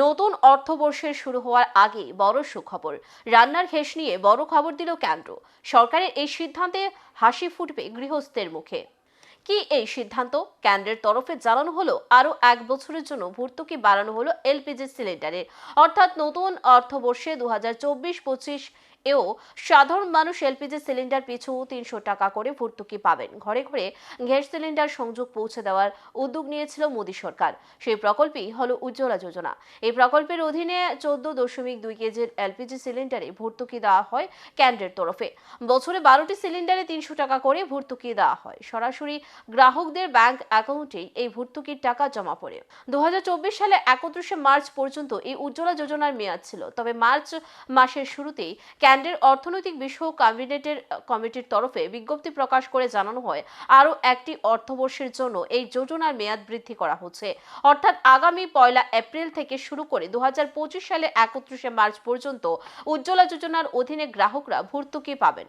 নতুন অর্থবর্ষের শুরু হওয়ার আগে বড় সুখবর। রান্নার ঘেস নিয়ে বড় খবর দিল কেন্দ্র। সরকারের এই সিদ্ধান্তে হাসি ফুটবে গৃহস্থের মুখে। কি এই সিদ্ধান্ত? কেন্দ্রের তরফে জানানো হলো, আরও এক বছরের জন্য ভর্তুকি বাড়ানো হলো এলপিজি সিলিন্ডারের অর্থাৎ নতুন অর্থবর্ষে দু হাজার চব্বিশ এও সাধারণ মানুষ এলপিজি সিলিন্ডার পিছু তিনশো টাকা করে ভর্তুকি পাবেন। ঘরে ঘরে গ্যাস সিলিন্ডার সংযোগ পৌঁছে দেওয়ার উদ্যোগ নিয়েছিল মোদী সরকার। সেই প্রকল্পই হলো উজ্জ্বলা যোজনা। এই প্রকল্পের অধীনে চোদ্দ দশমিক দুই কেজির এলপিজি সিলিন্ডারে ভর্তুকি দেওয়া হয় কেন্দ্রের তরফে। বছরে বারোটি সিলিন্ডারে তিনশো টাকা করে ভর্তুকি দেওয়া হয়। সরাসরি গ্রাহকদের ব্যাংক অ্যাকাউন্টেই এই ভর্তুকির টাকা জমা পড়ে। দুহাজার চব্বিশ সালে একত্রিশে মার্চ পর্যন্ত এই উজ্জ্বলা যোজনার মেয়াদ ছিল, তবে মার্চ মাসের শুরুতেই ক্যান্ডের অর্থনৈতিক বিষয়ক ক্যাবিনেটের কমিটির তরফে বিজ্ঞপ্তি প্রকাশ করে জানানো হয়, আরও একটি অর্থবর্ষের জন্য এই যোজনার মেয়াদ বৃদ্ধি করা হচ্ছে। অর্থাৎ আগামী পয়লা এপ্রিল থেকে শুরু করে দু হাজার পঁচিশ সালে একত্রিশে মার্চ পর্যন্ত উজ্জ্বলা যোজনার অধীনে গ্রাহকরা ভর্তুকি পাবেন।